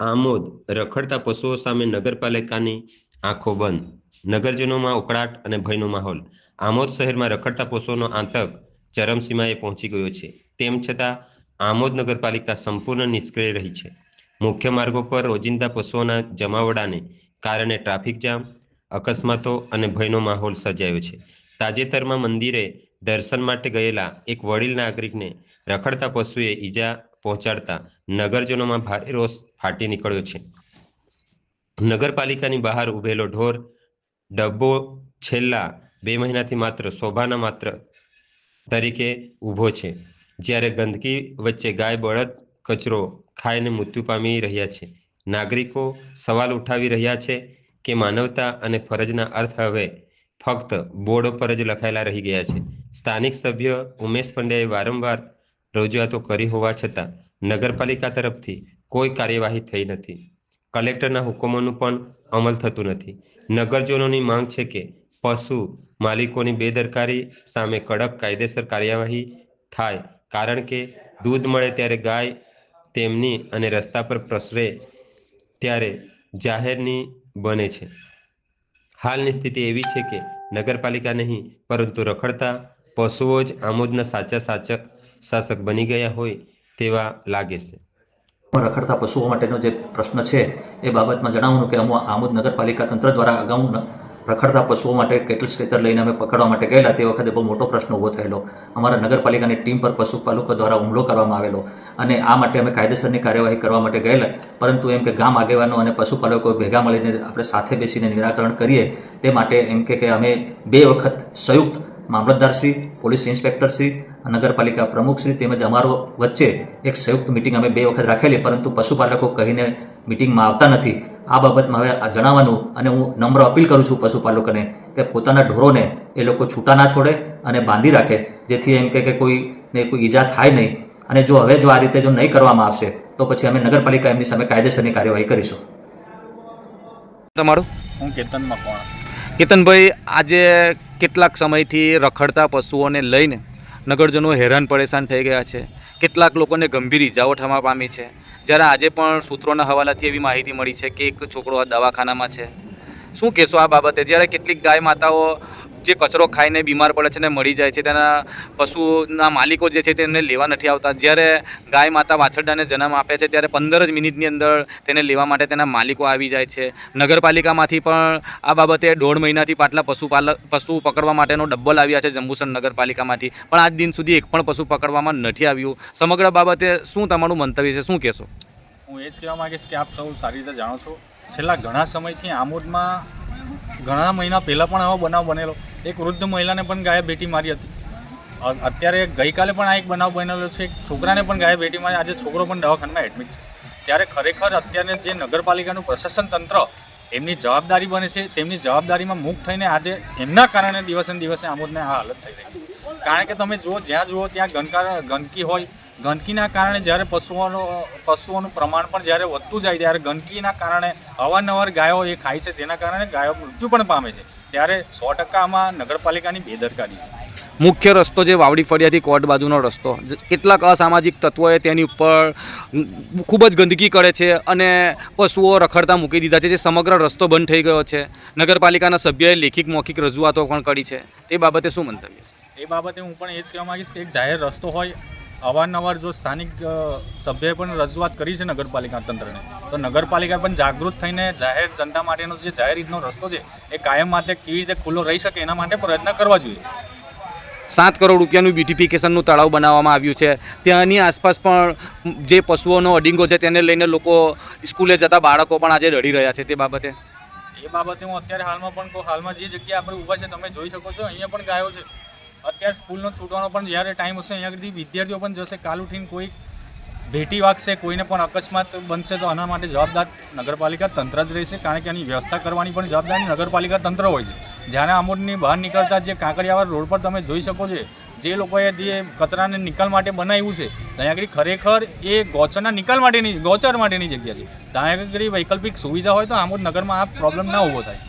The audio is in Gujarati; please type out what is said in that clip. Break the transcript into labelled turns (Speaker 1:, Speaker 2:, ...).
Speaker 1: આમોદ, રખડતા પશુઓ સામે નગરપાલિકાની આંખો બંધ. નગરજનોમાં ઉકળાટ અને ભયનો માહોલ. આમોદ શહેરમાં રખડતા પશુઓનો આતંક ચરમસીમાએ પહોંચી ગયો છે. તેમ છતાં, આમોદ નગરપાલિકા સંપૂર્ણ નિષ્ક્રિય રહી છે. મુખ્ય માર્ગો પર રોજિંદા પશુઓના જમાવડાને કારણે ટ્રાફિક જામ, અકસ્માતો અને ભયનો માહોલ સર્જાયો છે. તાજેતરમાં મંદિરે દર્શન માટે ગયેલા એક વડીલ નાગરિકને રખડતા પશુએ ઈજા પહોંચાડતા નગરજનોમાં ભારે રોષ ફાટી નીકળ્યો છે. નગરપાલિકાની બહાર ઉભેલો ઢોર ડબ્બો છેલ્લા બે મહિનાથી માત્ર શોભાના માત્ર તરીકે ઊભો છે, જ્યારે ગંદકી વચ્ચે ગાય, બળદ, કચરો ખાઈને મૃત્યુ પામી રહ્યા છે. નાગરિકો સવાલ ઉઠાવી રહ્યા છે કે માનવતા અને ફરજના અર્થ હવે ફક્ત બોર્ડ પર જ લખાયેલા રહી ગયા છે. સ્થાનિક સભ્ય ઉમેશ પંડ્યાએ વારંવાર રજૂઆતો કરી હોવા છતાં નગરપાલિકા તરફથી કોઈ કાર્યવાહી થઈ નથી. કલેક્ટરના હુકમોનું પણ અમલ થતું નથી. નગરજનોની માંગ છે કે પશુ માલિકોની બેદરકારી સામે કડક કાયદેસર કાર્યવાહી થાય, કારણ કે દૂધ મળે ત્યારે ગાય તેમની અને રસ્તા પર પ્રસરે ત્યારે જાહેરની બને છે. હાલની સ્થિતિ એવી છે કે નગરપાલિકા નહીં, પરંતુ રખડતા પશુઓ જ આમોદના સાચા સાચક શાસક બની ગયા હોય તેવા લાગે છે.
Speaker 2: રખડતા પશુઓ માટેનો જે પ્રશ્ન છે, એ બાબતમાં જણાવવાનું કે અમુ આમોદ નગરપાલિકા તંત્ર દ્વારા અગાઉ રખડતા પશુઓ માટે કેટલ સ્ટ્રેચર લઈને અમે પકડવા માટે ગયેલા, તે વખતે બહુ મોટો પ્રશ્ન ઊભો થયેલો. અમારા નગરપાલિકાની ટીમ પર પશુપાલકો દ્વારા હુમલો કરવામાં આવેલો અને આ માટે અમે કાયદેસરની કાર્યવાહી કરવા માટે ગયેલા, પરંતુ એમ કે ગામ આગેવાનો અને પશુપાલકો ભેગા મળીને આપણે સાથે બેસીને નિરાકરણ કરીએ, તે માટે એમ કે કે અમે બે વખત સંયુક્ત મામલતદારશ્રી, પોલીસ ઇન્સ્પેક્ટરશ્રી નગરપાલિકા પ્રમુખશ્રી તેમજ અમારો વચ્ચે એક સંયુક્ત મિટિંગ અમે બે વખત રાખેલી પરંતુ પશુપાલકો કહીને મિટિંગમાં આવતા નથી. આ બાબતમાં હવે જણાવવાનું અને હું નમ્ર અપીલ કરું છું પશુપાલકોને કે પોતાના ઢોરોને એ લોકો છૂટા ના છોડે અને બાંધી રાખે જેથી એમ કે કે કોઈને કોઈ ઈજા થાય નહીં. અને જો હવે જો આ રીતે જો નહીં કરવામાં આવશે તો પછી અમે નગરપાલિકા એમની સામે કાયદેસરની કાર્યવાહી કરીશું.
Speaker 3: તમારું?
Speaker 4: હું કેતન મકવાણા
Speaker 3: કેતનભાઈ આજે કેટલાક સમયથી રખડતા પશુઓને લઈને નગરજનો હેરાન પરેશાન થઈ ગયા છે. કેટલાક લોકોને ગંભીર ઇજાઓ થવા પામી છે. જ્યારે આજે પણ સૂત્રોના હવાલાથી એવી માહિતી મળી છે કે એક છોકરો આ દવાખાનામાં છે. શું કહેશો આ બાબતે? જ્યારે કેટલીક ગાય માતાઓ જે કચરો ખાઈને બીમાર પડે છે ને મળી જાય છે, તેના પશુના માલિકો જે છે તેમને લેવા નથી આવતા. જ્યારે ગાય માતા વાછરડાને જન્મ આપે છે, ત્યારે પંદર જ મિનિટની અંદર તેને લેવા માટે તેના માલિકો આવી જાય છે. નગરપાલિકામાંથી પણ આ બાબતે દોઢ મહિનાથી પાટલા પશુપાલક પશુ પકડવા માટેનો ડબ્બલ આવ્યા છે જંબુસર નગરપાલિકામાંથી. પણ આજ દિન સુધી એક પણ પશુ પકડવામાં નથી આવ્યું. સમગ્ર બાબતે શું તમારું મંતવ્ય છે, શું કહેશો?
Speaker 4: હું એ જ કહેવા માગીશ કે આપ સૌ સારી રીતે જાણો છો. છેલ્લા ઘણા સમયથી આમોદમાં ઘણા મહિના પહેલાં પણ આવો બનાવ બનેલો. એક વૃદ્ધ મહિલાને પણ ગાયે બેટી મારી હતી. અત્યારે ગઈકાલે પણ આ એક બનાવ બનેલો છે. છોકરાને પણ ગાયે બેટી મારી, આજે છોકરો પણ દવાખાનામાં એડમિટ છે. ત્યારે ખરેખર અત્યારે જે નગરપાલિકાનું પ્રશાસન તંત્ર એમની જવાબદારી બને છે. તેમની જવાબદારીમાં મુક્ત થઈને આજે એમના કારણે દિવસે દિવસે આમોદને આ હાલત થઈ રહી છે. કારણ કે તમે જુઓ, જ્યાં જુઓ, ત્યાં ગંદકા ગંદકી હોય ગંદકીના કારણે જ્યારે પશુઓનો પશુઓનું પ્રમાણ પણ જ્યારે વધતું જાય ત્યારે ગંદકીના કારણે અવારનવાર ગાયો એ ખાય છે તેના કારણે ગાયો મૃત્યુ પણ પામે છે. ત્યારે સો ટકામાં નગરપાલિકાની બેદરકારી છે.
Speaker 3: મુખ્ય રસ્તો જે વાવડી ફળિયાથી કોટ બાજુનો રસ્તો. કેટલાક અસામાજિક તત્વોએ તેની ઉપર ખૂબ જ ગંદકી કરે છે અને પશુઓ રખડતા મૂકી દીધા છે જે સમગ્ર રસ્તો બંધ થઈ ગયો છે. નગરપાલિકાના સભ્યએ લેખિત મૌખિક રજૂઆતો પણ કરી છે. તે બાબતે શું મંતવ્ય છે?
Speaker 4: એ બાબતે હું પણ એ જ કહેવા માંગીશ કે એક જાહેર રસ્તો હોય અવારનવાર જો સ્થાનિક સભ્યએ પણ રજૂઆત કરી છે નગરપાલિકા તંત્રને તો નગરપાલિકા પણ જાગૃત થઈને જાહેર જનતા માટેનો જે જાહેર રીતનો રસ્તો છે એ કાયમ માટે કેવી રીતે ખુલ્લો રહી શકે એના માટે પ્રયત્ન કરવા જોઈએ.
Speaker 3: સાત કરોડ રૂપિયાનું બ્યુટિફિકેશનનું તળાવ બનાવવામાં આવ્યું છે. ત્યાંની આસપાસ પણ જે પશુઓનો અડિંગો છે તેને લઈને લોકો સ્કૂલે જતા બાળકો પણ આજે રડી રહ્યા છે તે બાબતે.
Speaker 4: એ બાબતે હું અત્યારે હાલમાં પણ હાલમાં જે જગ્યાએ આપણે ઊભા છે તમે જોઈ શકો છો અહીંયા પણ ગાયો છે. અત્યારે સ્કૂલનો છૂટવાનો પણ જ્યારે ટાઈમ હશે, અહીંયા સુધી વિદ્યાર્થીઓ પણ જશે, કાલ ઉઠીને કોઈ ભેટી વાગશે, કોઈને પણ અકસ્માત બનશે, તો આના માટે જવાબદાર નગરપાલિકા તંત્ર જ રહેશે, કારણ કે આની વ્યવસ્થા કરવાની પણ જવાબદારી નગરપાલિકા તંત્ર હોય છે. જ્યારે આમોદની બહાર નીકળતા જે કાંકરિયાવાડ રોડ પર તમે જોઈ શકો છો, જે લોકોએ જે કચરાને નિકાલ માટે બનાવ્યું છે, ત્યાં આગળ ખરેખર એ ગૌચરના નિકાલ માટેની ગૌચર માટેની જગ્યા છે. ત્યાં આગળ વૈકલ્પિક સુવિધા હોય તો આમોદ નગરમાં આ પ્રોબ્લેમ ના ઊભો થાય.